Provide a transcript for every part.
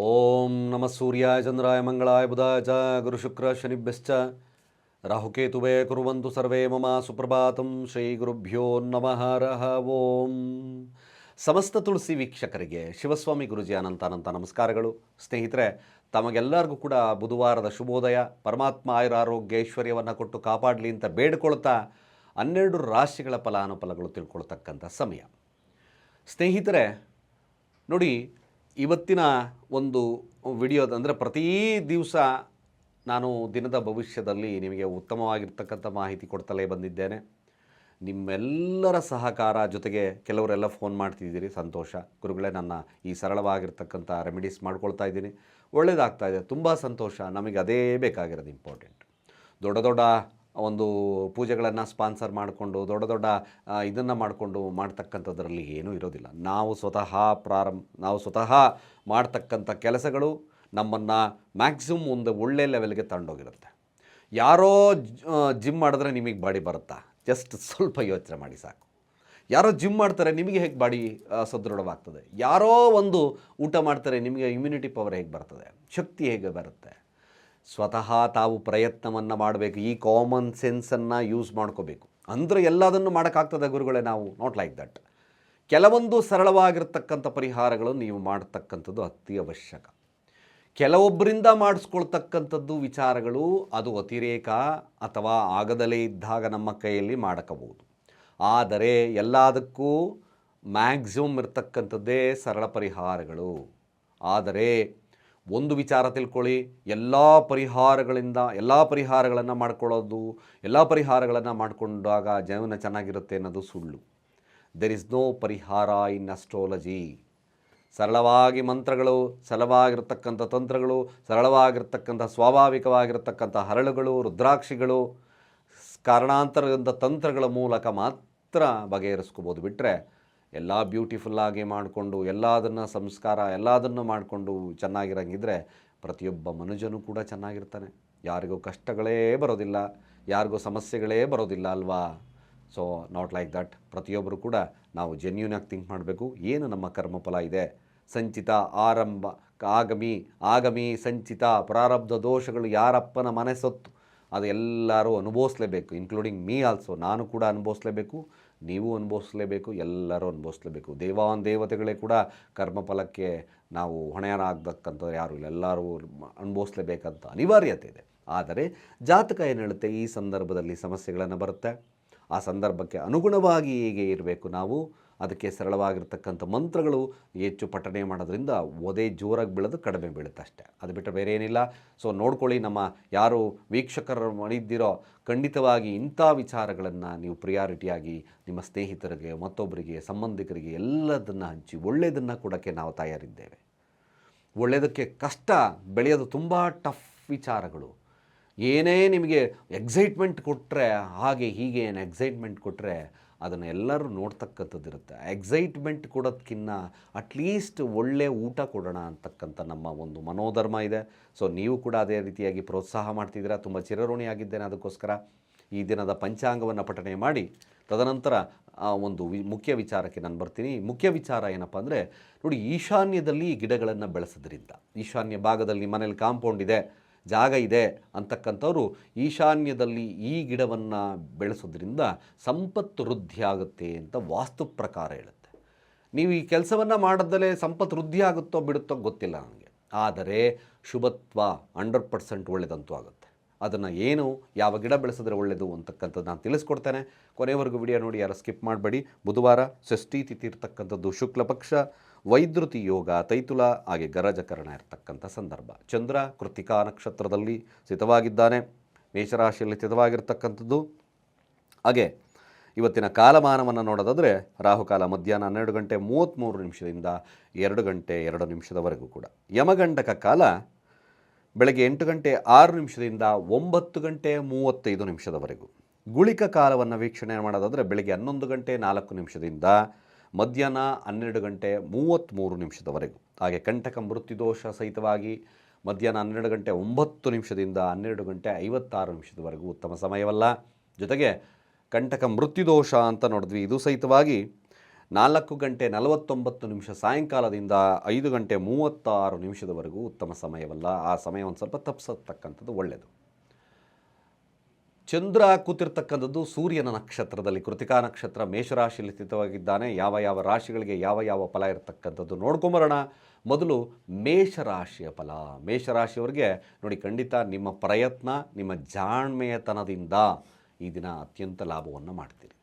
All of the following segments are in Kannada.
ಓಂ ನಮ ಸೂರ್ಯಾಯ ಚಂದ್ರಾಯ ಮಂಗಳಾಯ ಬುಧಾಯ ಚ ಗುರುಶುಕ್ರ ಶನಿಭ್ಯಶ್ಚ. ರಾಹುಕೇತುವೇ ಕುರುವಂತು ಸರ್ವೇ ಮಮ ಸುಪ್ರಭಾತಂ ಶ್ರೀ ಗುರುಭ್ಯೋ ನಮಃ. ರಹ ಓಂ. ಸಮಸ್ತ ತುಳಸಿ ವೀಕ್ಷಕರಿಗೆ ಶಿವಸ್ವಾಮಿ ಗುರುಜಿ ಅನಂತ ನಮಸ್ಕಾರಗಳು. ಸ್ನೇಹಿತರೆ, ತಮಗೆಲ್ಲರಿಗೂ ಕೂಡ ಬುಧವಾರದ ಶುಭೋದಯ. ಪರಮಾತ್ಮ ಆಯುರ ಆರೋಗ್ಯ ಕೊಟ್ಟು ಕಾಪಾಡಲಿ ಅಂತ ಬೇಡ್ಕೊಳ್ತಾ ಹನ್ನೆರಡು ರಾಶಿಗಳ ಫಲಾನುಫಲಗಳು ತಿಳ್ಕೊಳ್ತಕ್ಕಂಥ ಸಮಯ. ಸ್ನೇಹಿತರೆ, ನೋಡಿ ಇವತ್ತಿನ ಒಂದು ವಿಡಿಯೋದ ಅಂದರೆ ಪ್ರತಿ ದಿವಸ ನಾನು ದಿನದ ಭವಿಷ್ಯದಲ್ಲಿ ನಿಮಗೆ ಉತ್ತಮವಾಗಿರ್ತಕ್ಕಂಥ ಮಾಹಿತಿ ಕೊಡ್ತಲೇ ಬಂದಿದ್ದೇನೆ. ನಿಮ್ಮೆಲ್ಲರ ಸಹಕಾರ ಜೊತೆಗೆ ಕೆಲವರೆಲ್ಲ ಫೋನ್ ಮಾಡ್ತಿದ್ದೀರಿ, ಸಂತೋಷ. ಗುರುಗಳೇ, ನನ್ನ ಈ ಸರಳವಾಗಿರ್ತಕ್ಕಂಥ ರೆಮಿಡೀಸ್ ಮಾಡ್ಕೊಳ್ತಾ ಇದ್ದೀನಿ. ಒಳ್ಳೆಯದಾಗ್ತಾ ಇದೆ. ತುಂಬ ಸಂತೋಷ. ನಮಗೆ ಅದೇ ಬೇಕಾಗಿರೋದು ಇಂಪಾರ್ಟೆಂಟ್ ದೊಡ್ಡ ದೊಡ್ಡ ಒಂದು ಪೂಜೆಗಳನ್ನು ಸ್ಪಾನ್ಸರ್ ಮಾಡಿಕೊಂಡು, ದೊಡ್ಡ ದೊಡ್ಡ ಇದನ್ನು ಮಾಡಿಕೊಂಡು ಮಾಡ್ತಕ್ಕಂಥದ್ರಲ್ಲಿ ಏನೂ ಇರೋದಿಲ್ಲ. ನಾವು ಸ್ವತಃ ಪ್ರಾರಂಭ ನಾವು ಸ್ವತಃ ಮಾಡ್ತಕ್ಕಂಥ ಕೆಲಸಗಳು ನಮ್ಮನ್ನು ಮ್ಯಾಕ್ಸಿಮಮ್ ಒಂದು ಒಳ್ಳೆ ಲೆವೆಲ್ಗೆ ತಗೊಂಡೋಗಿರುತ್ತೆ ಯಾರೋ ಜಿಮ್ ಮಾಡಿದ್ರೆ ನಿಮಗೆ ಬಾಡಿ ಬರುತ್ತಾ? ಜಸ್ಟ್ ಸ್ವಲ್ಪ ಯೋಚನೆ ಮಾಡಿ ಸಾಕು. ಯಾರೋ ಜಿಮ್ ಮಾಡ್ತಾರೆ, ನಿಮಗೆ ಹೇಗೆ ಬಾಡಿ ಸದೃಢವಾಗ್ತದೆ? ಯಾರೋ ಒಂದು ಊಟ ಮಾಡ್ತಾರೆ, ನಿಮಗೆ ಇಮ್ಯುನಿಟಿ ಪವರ್ ಹೇಗೆ ಬರ್ತದೆ? ಶಕ್ತಿ ಹೇಗೆ ಬರುತ್ತೆ? ಸ್ವತಃ ತಾವು ಪ್ರಯತ್ನವನ್ನು ಮಾಡಬೇಕು, ಈ ಕಾಮನ್ ಸೆನ್ಸನ್ನು ಯೂಸ್ ಮಾಡ್ಕೋಬೇಕು. ಅಂದರೆ ಎಲ್ಲದನ್ನು ಮಾಡೋಕ್ಕಾಗ್ತದೆ ಗುರುಗಳೇ ನಾವು? ನಾಟ್ ಲೈಕ್ ದಟ್ ಕೆಲವೊಂದು ಸರಳವಾಗಿರ್ತಕ್ಕಂಥ ಪರಿಹಾರಗಳು ನೀವು ಮಾಡ್ತಕ್ಕಂಥದ್ದು ಅತಿ ಅವಶ್ಯಕ. ಕೆಲವೊಬ್ಬರಿಂದ ಮಾಡಿಸ್ಕೊಳ್ತಕ್ಕಂಥದ್ದು ವಿಚಾರಗಳು ಅದು ಅತಿರೇಕ ಅಥವಾ ಆಗದಲೇ ಇದ್ದಾಗ ನಮ್ಮ ಕೈಯಲ್ಲಿ ಮಾಡಕಬಹುದು. ಆದರೆ ಎಲ್ಲದಕ್ಕೂ ಮ್ಯಾಕ್ಸಿಮಮ್ ಇರ್ತಕ್ಕಂಥದ್ದೇ ಸರಳ ಪರಿಹಾರಗಳು. ಆದರೆ ಒಂದು ವಿಚಾರ ತಿಳ್ಕೊಳ್ಳಿ. ಎಲ್ಲ ಪರಿಹಾರಗಳಿಂದ, ಎಲ್ಲ ಪರಿಹಾರಗಳನ್ನು ಮಾಡ್ಕೊಳ್ಳೋದು, ಎಲ್ಲ ಪರಿಹಾರಗಳನ್ನು ಮಾಡಿಕೊಂಡಾಗ ಜೀವನ ಚೆನ್ನಾಗಿರುತ್ತೆ ಅನ್ನೋದು ಸುಳ್ಳು. ದೆರ್ ಇಸ್ ನೋ ಪರಿಹಾರ ಇನ್ ಅಸ್ಟ್ರಾಲಜಿ ಸರಳವಾಗಿ ಮಂತ್ರಗಳು, ಸರಳವಾಗಿರ್ತಕ್ಕಂಥ ತಂತ್ರಗಳು, ಸರಳವಾಗಿರ್ತಕ್ಕಂಥ ಸ್ವಾಭಾವಿಕವಾಗಿರ್ತಕ್ಕಂಥ ಹರಳುಗಳು, ರುದ್ರಾಕ್ಷಿಗಳು, ಕಾರಣಾಂತರದಿಂದ ತಂತ್ರಗಳ ಮೂಲಕ ಮಾತ್ರ ಬಗೆಹರಿಸ್ಕೋಬೋದು. ಬಿಟ್ಟರೆ ಎಲ್ಲ ಬ್ಯೂಟಿಫುಲ್ಲಾಗಿ ಮಾಡಿಕೊಂಡು, ಎಲ್ಲದನ್ನು ಸಂಸ್ಕಾರ, ಎಲ್ಲದನ್ನು ಮಾಡಿಕೊಂಡು ಚೆನ್ನಾಗಿರಂಗಿದ್ರೆ ಪ್ರತಿಯೊಬ್ಬ ಮನುಜನು ಕೂಡ ಚೆನ್ನಾಗಿರ್ತಾನೆ. ಯಾರಿಗೂ ಕಷ್ಟಗಳೇ ಬರೋದಿಲ್ಲ, ಯಾರಿಗೂ ಸಮಸ್ಯೆಗಳೇ ಬರೋದಿಲ್ಲ ಅಲ್ವಾ? ಸೊ ನಾಟ್ ಲೈಕ್ ದಟ್ ಪ್ರತಿಯೊಬ್ಬರು ಕೂಡ ನಾವು ಜೆನ್ಯೂನಾಗಿ ಥಿಂಕ್ ಮಾಡಬೇಕು. ಏನು ನಮ್ಮ ಕರ್ಮಫಲ ಇದೆ? ಸಂಚಿತ ಆರಂಭ, ಆಗಮಿ ಆಗಮಿ ಸಂಚಿತ ಪ್ರಾರಬ್ಧ ದೋಷಗಳು ಯಾರಪ್ಪನ ಮನೆ ಸೊತ್ತು? ಅದು ಎಲ್ಲರೂ ಅನುಭವಿಸ್ಲೇಬೇಕು ಇನ್ಕ್ಲೂಡಿಂಗ್ ಮೀ ಆಲ್ಸೋ ನಾನು ಕೂಡ ಅನುಭವಿಸ್ಲೇಬೇಕು. ನೀವು ಅನುಭವಿಸಲೇಬೇಕು, ಎಲ್ಲರೂ ಅನುಭವಿಸ್ಲೇಬೇಕು. ದೇವಾನ್ ದೇವತೆಗಳೇ ಕೂಡ ಕರ್ಮಫಲಕ್ಕೆ ನಾವು ಹೊಣೆಯರಾಗತಕ್ಕಂಥವ್ರು ಯಾರು ಇಲ್ಲ. ಎಲ್ಲರೂ ಅನುಭವಿಸ್ಲೇಬೇಕಂತ ಅನಿವಾರ್ಯತೆ ಇದೆ. ಆದರೆ ಜಾತಕ ಏನು ಹೇಳುತ್ತೆ? ಈ ಸಂದರ್ಭದಲ್ಲಿ ಸಮಸ್ಯೆಗಳನ್ನು ಬರುತ್ತೆ. ಆ ಸಂದರ್ಭಕ್ಕೆ ಅನುಗುಣವಾಗಿ ಹೇಗೆ ಇರಬೇಕು ನಾವು? ಅದಕ್ಕೆ ಸರಳವಾಗಿರ್ತಕ್ಕಂಥ ಮಂತ್ರಗಳು ಹೆಚ್ಚು ಪಠಣೆ ಮಾಡೋದ್ರಿಂದ ಒದೆ ಜೋರಾಗಿ ಬೀಳೋದು ಕಡಿಮೆ ಬೀಳುತ್ತೆ ಅಷ್ಟೇ. ಅದು ಬಿಟ್ಟರೆ ಬೇರೆ ಏನಿಲ್ಲ. ಸೊ ನೋಡ್ಕೊಳ್ಳಿ ನಮ್ಮ ಯಾರು ವೀಕ್ಷಕರು ಮಾಡಿದ್ದೀರೋ ಖಂಡಿತವಾಗಿ ಇಂಥ ವಿಚಾರಗಳನ್ನು ನೀವು ಪ್ರಿಯಾರಿಟಿಯಾಗಿ ನಿಮ್ಮ ಸ್ನೇಹಿತರಿಗೆ, ಮತ್ತೊಬ್ಬರಿಗೆ, ಸಂಬಂಧಿಕರಿಗೆ ಎಲ್ಲದನ್ನು ಹಂಚಿ ಒಳ್ಳೆಯದನ್ನು ಕೊಡೋಕ್ಕೆ ನಾವು ತಯಾರಿದ್ದೇವೆ. ಒಳ್ಳೆಯದಕ್ಕೆ ಕಷ್ಟ ಬೆಳೆಯೋದು ತುಂಬ ಟಫ್ ವಿಚಾರಗಳು. ಏನೇ ನಿಮಗೆ ಎಕ್ಸೈಟ್ಮೆಂಟ್ ಕೊಟ್ಟರೆ ಹಾಗೆ ಹೀಗೆ ಏನು ಎಕ್ಸೈಟ್ಮೆಂಟ್ ಕೊಟ್ಟರೆ ಅದನ್ನು ಎಲ್ಲರೂ ನೋಡ್ತಕ್ಕಂಥದ್ದು ಇರುತ್ತೆ. ಎಕ್ಸೈಟ್ಮೆಂಟ್ ಕೊಡೋದಕ್ಕಿಂತ ಅಟ್ಲೀಸ್ಟ್ ಒಳ್ಳೆ ಊಟ ಕೊಡೋಣ ಅಂತಕ್ಕಂಥ ನಮ್ಮ ಒಂದು ಮನೋಧರ್ಮ ಇದೆ. ಸೊ ನೀವು ಕೂಡ ಅದೇ ರೀತಿಯಾಗಿ ಪ್ರೋತ್ಸಾಹ ಮಾಡ್ತಿದ್ದೀರಾ, ತುಂಬ ಚಿರಋಣಿಯಾಗಿದ್ದೇನೆ ಅದಕ್ಕೋಸ್ಕರ. ಈ ದಿನದ ಪಂಚಾಂಗವನ್ನು ಪಠಣೆ ಮಾಡಿ, ತದನಂತರ ಒಂದು ವಿ, ಮುಖ್ಯ ವಿಚಾರಕ್ಕೆ ನಾನು ಬರ್ತೀನಿ. ಮುಖ್ಯ ವಿಚಾರ ಏನಪ್ಪ ಅಂದರೆ, ನೋಡಿ, ಈಶಾನ್ಯದಲ್ಲಿ ಗಿಡಗಳನ್ನು ಬೆಳೆಸೋದ್ರಿಂದ. ಈಶಾನ್ಯ ಭಾಗದಲ್ಲಿ ಮನೇಲಿ ಕಾಂಪೌಂಡ್ ಇದೆ. ಜಾಗ ಇದೆ ಅಂತಕ್ಕಂಥವ್ರು ಈಶಾನ್ಯದಲ್ಲಿ ಈ ಗಿಡವನ್ನು ಬೆಳೆಸೋದ್ರಿಂದ ಸಂಪತ್ತು ವೃದ್ಧಿ ಆಗುತ್ತೆ ಅಂತ ವಾಸ್ತು ಪ್ರಕಾರ ಹೇಳುತ್ತೆ. ನೀವು ಈ ಕೆಲಸವನ್ನು ಮಾಡೋದಲ್ಲೇ ಸಂಪತ್ತು ವೃದ್ಧಿ ಆಗುತ್ತೋ ಬಿಡುತ್ತೋ ಗೊತ್ತಿಲ್ಲ ನನಗೆ. ಆದರೆ ಶುಭತ್ವ ಹಂಡ್ರೆಡ್ ಪರ್ಸೆಂಟ್ ಒಳ್ಳೆಯದಂತೂ ಆಗುತ್ತೆ. ಅದನ್ನು ಏನು, ಯಾವ ಗಿಡ ಬೆಳೆಸಿದ್ರೆ ಒಳ್ಳೆಯದು ಅಂತಕ್ಕಂಥದ್ದು ನಾನು ತಿಳಿಸ್ಕೊಡ್ತೇನೆ. ಕೊನೆವರೆಗೂ ವಿಡಿಯೋ ನೋಡಿ ಯಾರು ಸ್ಕಿಪ್ ಮಾಡಬೇಡಿ. ಬುಧವಾರ ಷಷ್ಠಿ ತಿಥಿ ಇರ್ತಕ್ಕಂಥದ್ದು ಶುಕ್ಲ ಪಕ್ಷ. ವೈದ್ಯುತಿ ಯೋಗ ತೈತುಲ ಹಾಗೆ ಗರಜಕರಣ ಇರತಕ್ಕಂಥ ಸಂದರ್ಭ. ಚಂದ್ರ ಕೃತಿಕಾ ನಕ್ಷತ್ರದಲ್ಲಿ ಸ್ಥಿತವಾಗಿದ್ದಾನೆ. ಮೇಷರಾಶಿಯಲ್ಲಿ ಸ್ಥಿತವಾಗಿರ್ತಕ್ಕಂಥದ್ದು. ಹಾಗೆ ಇವತ್ತಿನ ಕಾಲಮಾನವನ್ನು ನೋಡೋದಾದರೆ ರಾಹುಕಾಲ ಮಧ್ಯಾಹ್ನ ಹನ್ನೆರಡು ಗಂಟೆ ಮೂವತ್ತ್ಮೂರು ನಿಮಿಷದಿಂದ ಎರಡು ಗಂಟೆ ಎರಡು ನಿಮಿಷದವರೆಗೂ ಕೂಡ. ಯಮಗಂಡಕ ಕಾಲ ಬೆಳಗ್ಗೆ ಎಂಟು ಗಂಟೆ ಆರು ನಿಮಿಷದಿಂದ ಒಂಬತ್ತು ಗಂಟೆ ಮೂವತ್ತೈದು ನಿಮಿಷದವರೆಗೂ. ಗುಳಿಕ ಕಾಲವನ್ನು ವೀಕ್ಷಣೆ ಮಾಡೋದಾದರೆ ಬೆಳಗ್ಗೆ ಹನ್ನೊಂದು ಗಂಟೆ ನಾಲ್ಕು ನಿಮಿಷದಿಂದ ಮಧ್ಯಾಹ್ನ ಹನ್ನೆರಡು ಗಂಟೆ ಮೂವತ್ತ್ಮೂರು ನಿಮಿಷದವರೆಗೂ. ಹಾಗೆ ಕಂಟಕ ಮೃತ್ಯುದೋಷ ಸಹಿತವಾಗಿ ಮಧ್ಯಾಹ್ನ ಹನ್ನೆರಡು ಗಂಟೆ ಒಂಬತ್ತು ನಿಮಿಷದಿಂದ ಹನ್ನೆರಡು ಗಂಟೆ ಐವತ್ತಾರು ನಿಮಿಷದವರೆಗೂ ಉತ್ತಮ ಸಮಯವಲ್ಲ. ಜೊತೆಗೆ ಕಂಟಕ ಮೃತ್ಯುದೋಷ ಅಂತ ನೋಡಿದ್ವಿ. ಇದು ಸಹಿತವಾಗಿ ನಾಲ್ಕು ಗಂಟೆ ನಲವತ್ತೊಂಬತ್ತು ನಿಮಿಷ ಸಾಯಂಕಾಲದಿಂದ ಐದು ಗಂಟೆ ಮೂವತ್ತಾರು ನಿಮಿಷದವರೆಗೂ ಉತ್ತಮ ಸಮಯವಲ್ಲ. ಆ ಸಮಯ ಒಂದು ಸ್ವಲ್ಪ ತಪ್ಪಿಸತಕ್ಕಂಥದ್ದು ಒಳ್ಳೆಯದು ಚಂದ್ರ ಕೂತಿರ್ತಕ್ಕಂಥದ್ದು ಸೂರ್ಯನ ನಕ್ಷತ್ರದಲ್ಲಿ ಕೃತಿಕಾ ನಕ್ಷತ್ರ ಮೇಷರಾಶಿಯಲ್ಲಿ ಸ್ಥಿತವಾಗಿದ್ದಾನೆ. ಯಾವ ಯಾವ ರಾಶಿಗಳಿಗೆ ಯಾವ ಯಾವ ಫಲ ಇರತಕ್ಕಂಥದ್ದು ನೋಡ್ಕೊಂಬರೋಣ ಮೊದಲು ಮೇಷರಾಶಿಯ ಫಲ. ಮೇಷರಾಶಿಯವರಿಗೆ ನೋಡಿ, ಖಂಡಿತ ನಿಮ್ಮ ಪ್ರಯತ್ನ, ನಿಮ್ಮ ಜಾಣ್ಮೆಯತನದಿಂದ ಈ ದಿನ ಅತ್ಯಂತ ಲಾಭವನ್ನು ಮಾಡ್ತೀರಿ.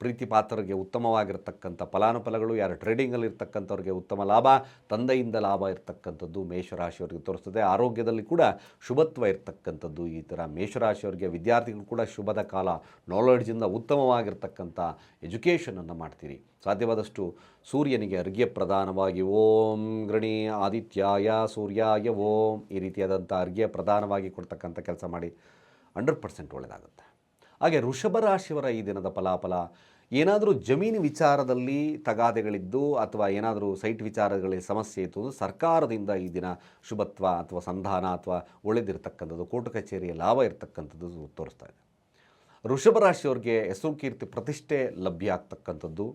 ಪ್ರೀತಿ ಪಾತ್ರರಿಗೆ ಉತ್ತಮವಾಗಿರ್ತಕ್ಕಂಥ ಫಲಾನುಫಲಗಳು, ಯಾರು ಟ್ರೇಡಿಂಗಲ್ಲಿ ಇರ್ತಕ್ಕಂಥವ್ರಿಗೆ ಉತ್ತಮ ಲಾಭ, ತಂದೆಯಿಂದ ಲಾಭ ಇರ್ತಕ್ಕಂಥದ್ದು ಮೇಷರಾಶಿಯವರಿಗೆ ತೋರಿಸ್ತದೆ. ಆರೋಗ್ಯದಲ್ಲಿ ಕೂಡ ಶುಭತ್ವ ಇರ್ತಕ್ಕಂಥದ್ದು ಈ ಥರ ಮೇಷರಾಶಿಯವರಿಗೆ, ವಿದ್ಯಾರ್ಥಿಗಳು ಕೂಡ ಶುಭದ ಕಾಲ ನಾಲೆಡ್ಜಿಂದ ಉತ್ತಮವಾಗಿರ್ತಕ್ಕಂಥ ಎಜುಕೇಷನನ್ನು ಮಾಡ್ತೀರಿ. ಸಾಧ್ಯವಾದಷ್ಟು ಸೂರ್ಯನಿಗೆ ಅರ್ಘ್ಯ ಪ್ರಧಾನವಾಗಿ ಓಂ ಗಣಿ ಆದಿತ್ಯಾಯ ಸೂರ್ಯಾಯ ಓಂ ಈ ರೀತಿಯಾದಂಥ ಅರ್ಘ್ಯ ಪ್ರಧಾನವಾಗಿ ಕೊಡ್ತಕ್ಕಂಥ ಕೆಲಸ ಮಾಡಿ ಹಂಡ್ರೆಡ್ ಪರ್ಸೆಂಟ್ ಒಳ್ಳೆಯದಾಗುತ್ತೆ ಹಾಗೆ ರಾಶಿಯವರ ಈ ದಿನದ ಫಲಾಫಲ, ಏನಾದರೂ ಜಮೀನು ವಿಚಾರದಲ್ಲಿ ತಗಾದೆಗಳಿದ್ದು ಅಥವಾ ಏನಾದರೂ ಸೈಟ್ ವಿಚಾರಗಳಲ್ಲಿ ಸಮಸ್ಯೆ ಇತ್ತು ಸರ್ಕಾರದಿಂದ ಈ ದಿನ ಶುಭತ್ವ ಅಥವಾ ಸಂಧಾನ ಅಥವಾ ಒಳ್ಳೆದಿರ್ತಕ್ಕಂಥದ್ದು, ಕೋರ್ಟ್ ಕಚೇರಿಯ ಲಾಭ ಇರತಕ್ಕಂಥದ್ದು ತೋರಿಸ್ತಾ ಇದೆ. ವೃಷಭ ರಾಶಿಯವ್ರಿಗೆ ಹೆಸರು ಕೀರ್ತಿ ಪ್ರತಿಷ್ಠೆ ಲಭ್ಯ ಆಗ್ತಕ್ಕಂಥದ್ದು.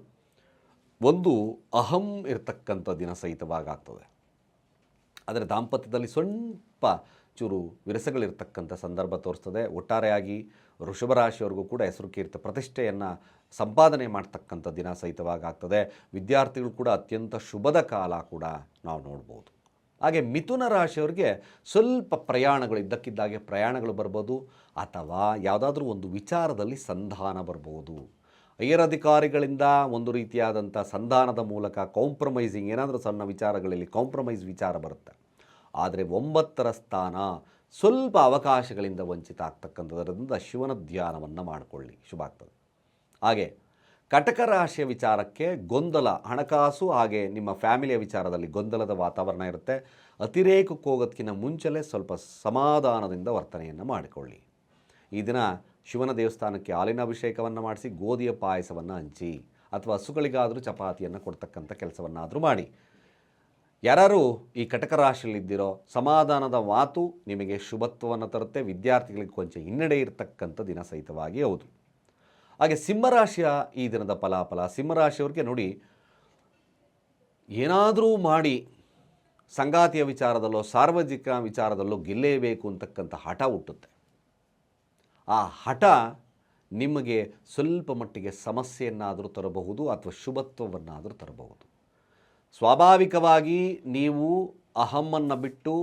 ಒಂದು, ಅಹಂ ಇರತಕ್ಕಂಥ ದಿನ ಸಹಿತವಾಗಾಗ್ತದೆ ಆದರೆ ದಾಂಪತ್ಯದಲ್ಲಿ ಸ್ವಲ್ಪ ಚೂರು ವಿರಸಗಳಿರ್ತಕ್ಕಂಥ ಸಂದರ್ಭ ತೋರಿಸ್ತದೆ. ಒಟ್ಟಾರೆಯಾಗಿ ವೃಷಭ ರಾಶಿಯವರೆಗೂ ಕೂಡ ಹೆಸರು ಕೀರ್ತಿ ಪ್ರತಿಷ್ಠೆಯನ್ನು ಸಂಪಾದನೆ ಮಾಡ್ತಕ್ಕಂಥ ದಿನ ಸಹಿತವಾಗಿ ಆಗ್ತದೆ ವಿದ್ಯಾರ್ಥಿಗಳು ಕೂಡ ಅತ್ಯಂತ ಶುಭದ ಕಾಲ ಕೂಡ ನಾವು ನೋಡ್ಬೋದು. ಹಾಗೆ ಮಿಥುನ ರಾಶಿಯವರಿಗೆ ಸ್ವಲ್ಪ ಪ್ರಯಾಣಗಳು, ಇದ್ದಕ್ಕಿದ್ದಾಗೆ ಪ್ರಯಾಣಗಳು ಬರ್ಬೋದು, ಅಥವಾ ಯಾವುದಾದ್ರೂ ಒಂದು ವಿಚಾರದಲ್ಲಿ ಸಂಧಾನ ಬರ್ಬೋದು. ಅಧಿಕಾರಿಗಳಿಂದ ಒಂದು ರೀತಿಯಾದಂಥ ಸಂಧಾನದ ಮೂಲಕ ಕಾಂಪ್ರಮೈಸಿಂಗ್ ಏನಾದರೂ ಸಣ್ಣ ವಿಚಾರಗಳಲ್ಲಿ ಕಾಂಪ್ರಮೈಸ್ ವಿಚಾರ ಬರುತ್ತೆ. ಆದರೆ ಒಂಬತ್ತರ ಸ್ಥಾನ ಸ್ವಲ್ಪ ಅವಕಾಶಗಳಿಂದ ವಂಚಿತ ಆಗ್ತಕ್ಕಂಥದ್ರಿಂದ ಶಿವನ ಧ್ಯಾನವನ್ನು ಮಾಡಿಕೊಳ್ಳಿ. ಶುಭ ಆಗ್ತದೆ. ಹಾಗೆ ಕಟಕ ರಾಶಿಯ ವಿಚಾರಕ್ಕೆ ಗೊಂದಲ, ಹಣಕಾಸು ಹಾಗೆ ನಿಮ್ಮ ಫ್ಯಾಮಿಲಿಯ ವಿಚಾರದಲ್ಲಿ ಗೊಂದಲದ ವಾತಾವರಣ ಇರುತ್ತೆ. ಅತಿರೇಕಕ್ಕೆ ಹೋಗೋದಕ್ಕಿಂತ ಮುಂಚೆಲೇ ಸ್ವಲ್ಪ ಸಮಾಧಾನದಿಂದ ವರ್ತನೆಯನ್ನು ಮಾಡಿಕೊಳ್ಳಿ. ಈ ದಿನ ಶಿವನ ದೇವಸ್ಥಾನಕ್ಕೆ ಹಾಲಿನ ಅಭಿಷೇಕವನ್ನು ಮಾಡಿಸಿ, ಗೋಧಿಯ ಪಾಯಸವನ್ನು ಹಂಚಿ, ಅಥವಾ ಹಸುಗಳಿಗಾದರೂ ಚಪಾತಿಯನ್ನು ಕೊಡ್ತಕ್ಕಂಥ ಕೆಲಸವನ್ನಾದರೂ ಮಾಡಿ. ಯಾರು ಈ ಕಟಕ ರಾಶಿಯಲ್ಲಿದ್ದೀರೋ ಸಮಾಧಾನದ ಮಾತು ನಿಮಗೆ ಶುಭತ್ವವನ್ನು ತರುತ್ತೆ, ವಿದ್ಯಾರ್ಥಿಗಳಿಗೆ ಕೊಂಚ ಹಿನ್ನಡೆ ಇರತಕ್ಕಂಥ ದಿನ ಸಹಿತವಾಗಿ ಹೌದು. ಹಾಗೆ ಸಿಂಹರಾಶಿಯ ಈ ದಿನದ ಫಲಾಫಲ, ಸಿಂಹರಾಶಿಯವ್ರಿಗೆ ನೋಡಿ, ಏನಾದರೂ ಮಾಡಿ, ಸಂಗಾತಿಯ ವಿಚಾರದಲ್ಲೋ, ಸಾರ್ವಜನಿಕ ವಿಚಾರದಲ್ಲೋ ಗೆಲ್ಲೇಬೇಕು ಅಂತಕ್ಕಂಥ ಹಠ ಹುಟ್ಟುತ್ತೆ. ಆ ಹಠ ನಿಮಗೆ ಸ್ವಲ್ಪ ಮಟ್ಟಿಗೆ ಸಮಸ್ಯೆಯನ್ನಾದರೂ ತರಬಹುದು ಅಥವಾ ಶುಭತ್ವವನ್ನಾದರೂ ತರಬಹುದು. ಸ್ವಾಭಾವಿಕವಾಗಿ ನೀವು ಅಹಮ್ಮನ್ನು ಬಿಟ್ಟು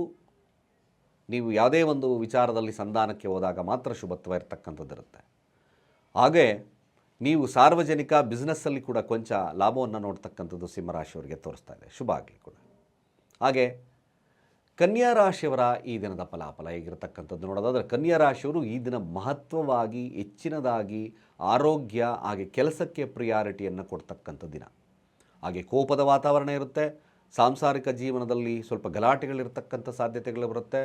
ನೀವು ಯಾವುದೇ ಒಂದು ವಿಚಾರದಲ್ಲಿ ಸಂಧಾನಕ್ಕೆ ಹೋದಾಗ ಮಾತ್ರ ಶುಭತ್ವ ಇರತಕ್ಕಂಥದ್ದಿರುತ್ತೆ. ಹಾಗೆ ನೀವು ಸಾರ್ವಜನಿಕ ಬಿಸ್ನೆಸ್ಸಲ್ಲಿ ಕೂಡ ಕೊಂಚ ಲಾಭವನ್ನು ನೋಡ್ತಕ್ಕಂಥದ್ದು ಸಿಂಹರಾಶಿಯವರಿಗೆ ತೋರಿಸ್ತಾ ಇದೆ. ಶುಭ ಆಗಲಿ ಕೂಡ. ಹಾಗೆ ಕನ್ಯಾ ರಾಶಿಯವರ ಈ ದಿನದ ಫಲಾಫಲ ಹೇಗಿರತಕ್ಕಂಥದ್ದು ನೋಡೋದಾದರೆ ಕನ್ಯಾ ರಾಶಿಯವರು ಈ ದಿನ ಮಹತ್ವವಾಗಿ, ಹೆಚ್ಚಿನದಾಗಿ ಆರೋಗ್ಯ ಹಾಗೆ ಕೆಲಸಕ್ಕೆ ಪ್ರಿಯಾರಿಟಿಯನ್ನು ಕೊಡ್ತಕ್ಕಂಥ ದಿನ. ಹಾಗೆ ಕೋಪದ ವಾತಾವರಣ ಇರುತ್ತೆ. ಸಾಂಸಾರಿಕ ಜೀವನದಲ್ಲಿ ಸ್ವಲ್ಪ ಗಲಾಟೆಗಳಿರ್ತಕ್ಕಂಥ ಸಾಧ್ಯತೆಗಳು ಬರುತ್ತೆ.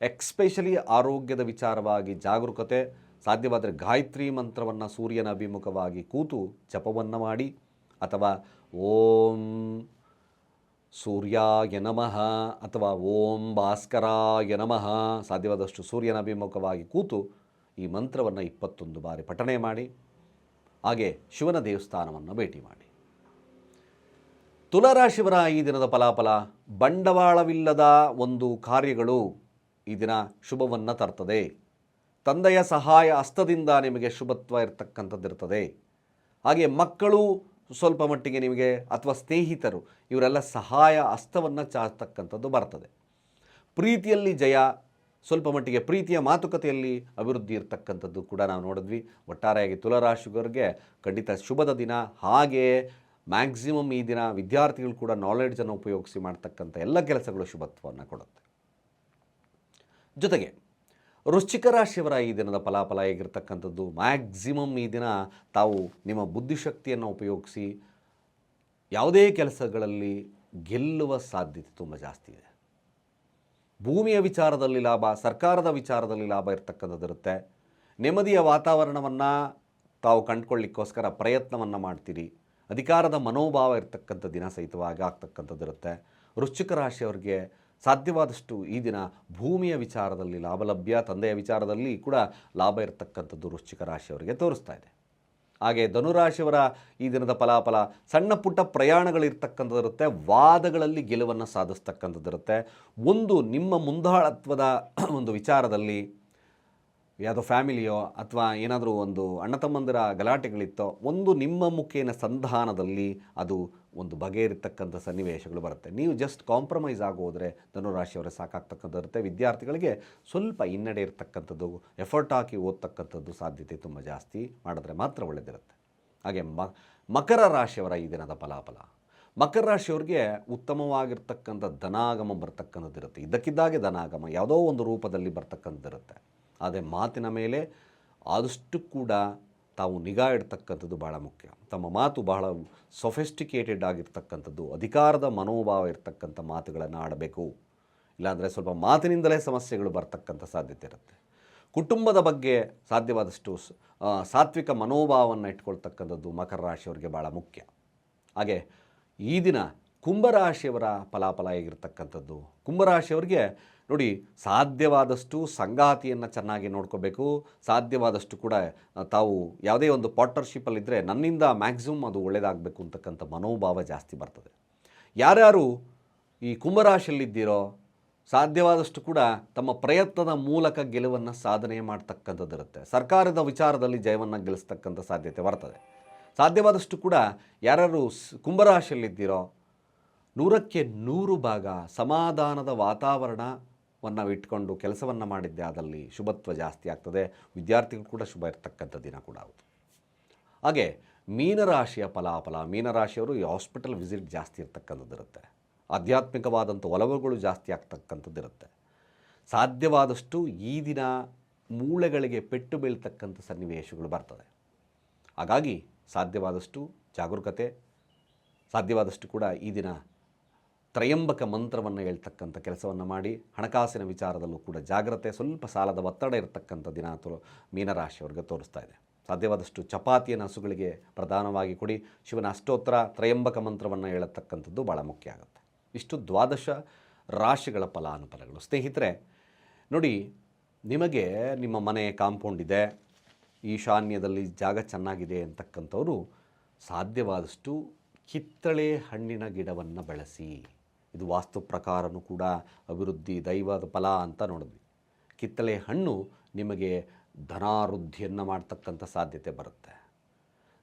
ಎಕ್ಸ್ಪೆಷಲಿ ಆರೋಗ್ಯದ ವಿಚಾರವಾಗಿ ಜಾಗರೂಕತೆ, ಸಾಧ್ಯವಾದರೆ ಗಾಯತ್ರಿ ಮಂತ್ರವನ್ನು ಸೂರ್ಯನ ಅಭಿಮುಖವಾಗಿ ಕೂತು ಜಪವನ್ನು ಮಾಡಿ ಅಥವಾ ಓಂ ಸೂರ್ಯಾಯ ನಮಃ ಅಥವಾ ಓಂ ಭಾಸ್ಕರಾಯ ನಮಃ ಸಾಧ್ಯವಾದಷ್ಟು ಸೂರ್ಯನ ಅಭಿಮುಖವಾಗಿ ಕೂತು ಈ ಮಂತ್ರವನ್ನು ಇಪ್ಪತ್ತೊಂದು ಬಾರಿ ಪಠಣೆ ಮಾಡಿ, ಹಾಗೆ ಶಿವನ ದೇವಸ್ಥಾನವನ್ನು ಭೇಟಿ ಮಾಡಿ. ತುಲಾರಾಶಿವರ ಈ ದಿನದ ಫಲಾಫಲ ಬಂಡವಾಳವಿಲ್ಲದ ಒಂದು ಕಾರ್ಯಗಳು ಈ ದಿನ ಶುಭವನ್ನು ತರ್ತದೆ. ತಂದೆಯ ಸಹಾಯ ಹಸ್ತದಿಂದ ನಿಮಗೆ ಶುಭತ್ವ ಇರತಕ್ಕಂಥದ್ದಿರ್ತದೆ ಹಾಗೆ ಮಕ್ಕಳು ಸ್ವಲ್ಪ ಮಟ್ಟಿಗೆ ನಿಮಗೆ ಅಥವಾ ಸ್ನೇಹಿತರು ಇವರೆಲ್ಲ ಸಹಾಯ ಹಸ್ತವನ್ನು ಚಾಚತಕ್ಕಂಥದ್ದು ಬರ್ತದೆ. ಪ್ರೀತಿಯಲ್ಲಿ ಜಯ, ಸ್ವಲ್ಪ ಮಟ್ಟಿಗೆ ಪ್ರೀತಿಯ ಮಾತುಕತೆಯಲ್ಲಿ ಅಭಿವೃದ್ಧಿ ಇರತಕ್ಕಂಥದ್ದು ಕೂಡ ನಾವು ನೋಡಿದ್ವಿ. ಒಟ್ಟಾರೆಯಾಗಿ ತುಲಾರಾಶಿಗರಿಗೆ ಖಂಡಿತ ಶುಭದ ದಿನ. ಹಾಗೆ ಮ್ಯಾಕ್ಸಿಮಮ್ ಈ ದಿನ ವಿದ್ಯಾರ್ಥಿಗಳು ಕೂಡ ನಾಲೆಡ್ಜನ್ನು ಉಪಯೋಗಿಸಿ ಮಾಡ್ತಕ್ಕಂಥ ಎಲ್ಲ ಕೆಲಸಗಳು ಶುಭತ್ವವನ್ನು ಕೊಡುತ್ತೆ. ಜೊತೆಗೆ ವೃಶ್ಚಿಕ ರಾಶಿಯವರ ಈ ದಿನದ ಫಲಾಫಲ ಹೇಗಿರ್ತಕ್ಕಂಥದ್ದು? ಮ್ಯಾಕ್ಸಿಮಮ್ ಈ ದಿನ ತಾವು ನಿಮ್ಮ ಬುದ್ಧಿಶಕ್ತಿಯನ್ನು ಉಪಯೋಗಿಸಿ ಯಾವುದೇ ಕೆಲಸಗಳಲ್ಲಿ ಗೆಲ್ಲುವ ಸಾಧ್ಯತೆ ತುಂಬ ಜಾಸ್ತಿ ಇದೆ. ಭೂಮಿಯ ವಿಚಾರದಲ್ಲಿ ಲಾಭ, ಸರ್ಕಾರದ ವಿಚಾರದಲ್ಲಿ ಲಾಭ ಇರ್ತಕ್ಕಂಥದ್ದಿರುತ್ತೆ ನೆಮ್ಮದಿಯ ವಾತಾವರಣವನ್ನು ತಾವು ಕಂಡುಕೊಳ್ಳಿಕ್ಕೋಸ್ಕರ ಪ್ರಯತ್ನವನ್ನು ಮಾಡ್ತೀರಿ. ಅಧಿಕಾರದ ಮನೋಭಾವ ಇರ್ತಕ್ಕಂಥ ದಿನ ಸಹಿತವಾಗಿ ಆಗ್ತಕ್ಕಂಥದ್ದಿರುತ್ತೆ ವೃಶ್ಚಿಕ ರಾಶಿಯವರಿಗೆ ಸಾಧ್ಯವಾದಷ್ಟು ಈ ದಿನ ಭೂಮಿಯ ವಿಚಾರದಲ್ಲಿ, ಲಾಭಲಭ್ಯ, ತಂದೆಯ ವಿಚಾರದಲ್ಲಿ ಕೂಡ ಲಾಭ ಇರತಕ್ಕಂಥದ್ದು ವೃಶ್ಚಿಕ ರಾಶಿಯವರಿಗೆ ತೋರಿಸ್ತಾ ಇದೆ. ಹಾಗೆ ಧನುರಾಶಿಯವರ ಈ ದಿನದ ಫಲಾಫಲ ಸಣ್ಣ ಪುಟ್ಟ ಪ್ರಯಾಣಗಳಿರ್ತಕ್ಕಂಥದ್ದಿರುತ್ತೆ ವಾದಗಳಲ್ಲಿ ಗೆಲುವನ್ನು ಸಾಧಿಸ್ತಕ್ಕಂಥದ್ದಿರುತ್ತೆ ಒಂದು ನಿಮ್ಮ ಮುಂದಾಳತ್ವದ ಒಂದು ವಿಚಾರದಲ್ಲಿ ಯಾವುದೋ ಫ್ಯಾಮಿಲಿಯೋ ಅಥವಾ ಏನಾದರೂ ಒಂದು ಅಣ್ಣ ತಮ್ಮಂದಿರ ಗಲಾಟೆಗಳಿತ್ತೋ, ಒಂದು ನಿಮ್ಮ ಮುಖೇನ ಸಂಧಾನದಲ್ಲಿ ಅದು ಒಂದು ಬಗೆಯಿರತಕ್ಕಂಥ ಸನ್ನಿವೇಶಗಳು ಬರುತ್ತೆ. ನೀವು ಜಸ್ಟ್ ಕಾಂಪ್ರಮೈಸ್ ಆಗೋದ್ರೆ ಧನುರಾಶಿಯವರ ಸಾಕಾಗ್ತಕ್ಕಂಥ ಇರುತ್ತೆ. ವಿದ್ಯಾರ್ಥಿಗಳಿಗೆ ಸ್ವಲ್ಪ ಹಿನ್ನಡೆ ಇರತಕ್ಕಂಥದ್ದು ಎಫರ್ಟ್ ಹಾಕಿ ಓದ್ತಕ್ಕಂಥದ್ದು ಸಾಧ್ಯತೆ ತುಂಬ ಜಾಸ್ತಿ. ಮಾಡಿದ್ರೆ ಮಾತ್ರ ಒಳ್ಳೆಯದಿರುತ್ತೆ ಹಾಗೆ ಮಕರ ರಾಶಿಯವರ ಈ ದಿನದ ಫಲಾಫಲ. ಮಕರ ರಾಶಿಯವ್ರಿಗೆ ಉತ್ತಮವಾಗಿರ್ತಕ್ಕಂಥ ಧನಾಗಮ ಬರ್ತಕ್ಕಂಥದ್ದು ಇರುತ್ತೆ ಧನಾಗಮ, ಯಾವುದೋ ಒಂದು ರೂಪದಲ್ಲಿ ಬರ್ತಕ್ಕಂಥದ್ದು ಇರುತ್ತೆ ಆದರೆ ಮಾತಿನ ಮೇಲೆ ಆದಷ್ಟು ಕೂಡ ತಾವು ನಿಗಾ ಇಡ್ತಕ್ಕಂಥದ್ದು ಭಾಳ ಮುಖ್ಯ. ತಮ್ಮ ಮಾತು ಬಹಳ ಸೊಫೆಸ್ಟಿಕೇಟೆಡ್ ಆಗಿರ್ತಕ್ಕಂಥದ್ದು, ಅಧಿಕಾರದ ಮನೋಭಾವ ಇರ್ತಕ್ಕಂಥ ಮಾತುಗಳನ್ನು ಆಡಬೇಕು. ಇಲ್ಲಾಂದರೆ ಸ್ವಲ್ಪ ಮಾತಿನಿಂದಲೇ ಸಮಸ್ಯೆಗಳು ಬರ್ತಕ್ಕಂಥ ಸಾಧ್ಯತೆ ಇರುತ್ತೆ. ಕುಟುಂಬದ ಬಗ್ಗೆ ಸಾಧ್ಯವಾದಷ್ಟು ಸಾತ್ವಿಕ ಮನೋಭಾವವನ್ನು ಇಟ್ಕೊಳ್ತಕ್ಕಂಥದ್ದು ಮಕರ ರಾಶಿಯವರಿಗೆ ಭಾಳ ಮುಖ್ಯ. ಹಾಗೆ ಈ ದಿನ ಕುಂಭರಾಶಿಯವರ ಫಲಾಫಲ ಹೇಗಿರ್ತಕ್ಕಂಥದ್ದು? ಕುಂಭರಾಶಿಯವರಿಗೆ ನೋಡಿ, ಸಾಧ್ಯವಾದಷ್ಟು ಸಂಗಾತಿಯನ್ನು ಚೆನ್ನಾಗಿ ನೋಡ್ಕೋಬೇಕು. ಸಾಧ್ಯವಾದಷ್ಟು ಕೂಡ ತಾವು ಯಾವುದೇ ಒಂದು ಪಾರ್ಟ್ನರ್ಶಿಪ್ಪಲ್ಲಿದ್ದರೆ ನನ್ನಿಂದ ಮ್ಯಾಕ್ಸಿಮಮ್ ಅದು ಒಳ್ಳೆಯದಾಗಬೇಕು ಅಂತಕ್ಕಂಥ ಮನೋಭಾವ ಜಾಸ್ತಿ ಬರ್ತದೆ. ಯಾರ್ಯಾರು ಈ ಕುಂಭರಾಶಿಯಲ್ಲಿದ್ದೀರೋ, ಸಾಧ್ಯವಾದಷ್ಟು ಕೂಡ ತಮ್ಮ ಪ್ರಯತ್ನದ ಮೂಲಕ ಗೆಲುವನ್ನು ಸಾಧನೆ ಮಾಡ್ತಕ್ಕಂಥದ್ದಿರುತ್ತೆ. ಸರ್ಕಾರದ ವಿಚಾರದಲ್ಲಿ ಜಯವನ್ನು ಗೆಲ್ಲಿಸ್ತಕ್ಕಂಥ ಸಾಧ್ಯತೆ ಬರ್ತದೆ. ಸಾಧ್ಯವಾದಷ್ಟು ಕೂಡ ಯಾರ್ಯಾರು ಕುಂಭರಾಶಿಯಲ್ಲಿದ್ದೀರೋ, ನೂರಕ್ಕೆ ನೂರು ಭಾಗ ಸಮಾಧಾನದ ವಾತಾವರಣವನ್ನು ಇಟ್ಕೊಂಡು ಕೆಲಸವನ್ನು ಮಾಡಿದ್ದೆ, ಆದಲ್ಲಿ ಶುಭತ್ವ ಜಾಸ್ತಿ ಆಗ್ತದೆ. ವಿದ್ಯಾರ್ಥಿಗಳು ಕೂಡ ಶುಭ ಇರ್ತಕ್ಕಂಥ ದಿನ ಕೂಡ ಹೌದು. ಹಾಗೆ ಮೀನರಾಶಿಯ ಫಲಾಫಲ, ಮೀನರಾಶಿಯವರು ಈ ಹಾಸ್ಪಿಟಲ್ ವಿಸಿಟ್ ಜಾಸ್ತಿ ಇರ್ತಕ್ಕಂಥದ್ದು ಇರುತ್ತೆ. ಆಧ್ಯಾತ್ಮಿಕವಾದಂಥ ಒಲವುಗಳು ಜಾಸ್ತಿ ಆಗ್ತಕ್ಕಂಥದ್ದಿರುತ್ತೆ ಸಾಧ್ಯವಾದಷ್ಟು ಈ ದಿನ ಮೂಳೆಗಳಿಗೆ ಪೆಟ್ಟು ಬೀಳ್ತಕ್ಕಂಥ ಸನ್ನಿವೇಶಗಳು ಬರ್ತದೆ. ಹಾಗಾಗಿ ಸಾಧ್ಯವಾದಷ್ಟು ಜಾಗರೂಕತೆ, ಸಾಧ್ಯವಾದಷ್ಟು ಕೂಡ ಈ ದಿನ ತ್ರಯಂಬಕ ಮಂತ್ರವನ್ನು ಹೇಳ್ತಕ್ಕಂಥ ಕೆಲಸವನ್ನು ಮಾಡಿ ಹಣಕಾಸಿನ ವಿಚಾರದಲ್ಲೂ ಕೂಡ ಜಾಗ್ರತೆ, ಸ್ವಲ್ಪ ಸಾಲದ ಒತ್ತಡ ಇರತಕ್ಕಂಥ ದಿನ ತೋ ಮೀನರಾಶಿಯವ್ರಿಗೆ ತೋರಿಸ್ತಾ ಇದೆ. ಸಾಧ್ಯವಾದಷ್ಟು ಚಪಾತಿಯನ್ನು ಹಸುಗಳಿಗೆ ಪ್ರಧಾನವಾಗಿ ಕೊಡಿ. ಶಿವನ ಅಷ್ಟೋತ್ತರ ತ್ರಯಂಬಕ ಮಂತ್ರವನ್ನು ಹೇಳತಕ್ಕಂಥದ್ದು ಭಾಳ ಮುಖ್ಯ ಆಗುತ್ತೆ. ಇಷ್ಟು ದ್ವಾದಶ ರಾಶಿಗಳ ಫಲಾನುಫಲಗಳು. ಸ್ನೇಹಿತರೆ, ನೋಡಿ, ನಿಮಗೆ ನಿಮ್ಮ ಮನೆ ಕಾಂಪೌಂಡ್ ಇದೆ, ಈಶಾನ್ಯದಲ್ಲಿ ಜಾಗ ಚೆನ್ನಾಗಿದೆ ಅಂತಕ್ಕಂಥವರು ಸಾಧ್ಯವಾದಷ್ಟು ಕಿತ್ತಳೆ ಹಣ್ಣಿನ ಗಿಡವನ್ನು ಬೆಳೆಸಿ. ಇದು ವಾಸ್ತು ಪ್ರಕಾರನೂ ಕೂಡ ಅಭಿವೃದ್ಧಿ, ದೈವದ ಫಲ ಅಂತ ನೋಡಿದ್ವಿ. ಕಿತ್ತಳೆ ಹಣ್ಣು ನಿಮಗೆ ಧನಾವೃದ್ಧಿಯನ್ನು ಮಾಡ್ತಕ್ಕಂಥ ಸಾಧ್ಯತೆ ಬರುತ್ತೆ.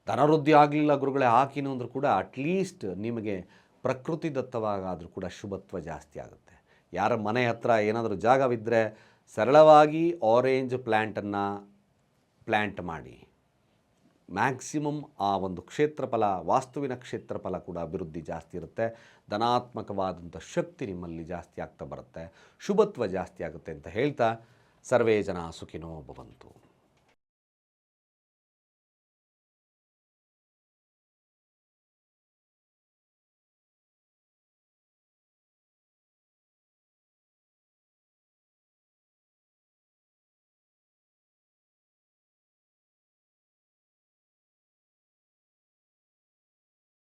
ಧನವೃದ್ಧಿ ಆಗಲಿಲ್ಲ ಗುರುಗಳೇ, ಹಾಕಿನೂ ಅಂದರೂ ಕೂಡ ಅಟ್ಲೀಸ್ಟ್ ನಿಮಗೆ ಪ್ರಕೃತಿ ದತ್ತವಾಗಾದರೂ ಕೂಡ ಶುಭತ್ವ ಜಾಸ್ತಿ ಆಗುತ್ತೆ. ಯಾರ ಮನೆ ಹತ್ರ ಏನಾದರೂ ಜಾಗವಿದ್ದರೆ ಸರಳವಾಗಿ ಆರೆಂಜ್ ಪ್ಲ್ಯಾಂಟನ್ನು ಪ್ಲ್ಯಾಂಟ್ ಮಾಡಿ. ಮ್ಯಾಕ್ಸಿಮಮ್ ಆ ಒಂದು ಕ್ಷೇತ್ರಫಲ, ವಾಸ್ತುವಿನ ಕ್ಷೇತ್ರಫಲ ಕೂಡ ಅಭಿವೃದ್ಧಿ ಜಾಸ್ತಿ ಇರುತ್ತೆ. ಧನಾತ್ಮಕವಾದಂಥ ಶಕ್ತಿ ನಿಮ್ಮಲ್ಲಿ ಜಾಸ್ತಿ ಆಗ್ತಾ ಬರುತ್ತೆ. ಶುಭತ್ವ ಜಾಸ್ತಿ ಆಗುತ್ತೆ ಅಂತ ಹೇಳ್ತಾ ಸರ್ವೇ ಜನ ಸುಖಿನೋ ಭವಂತು.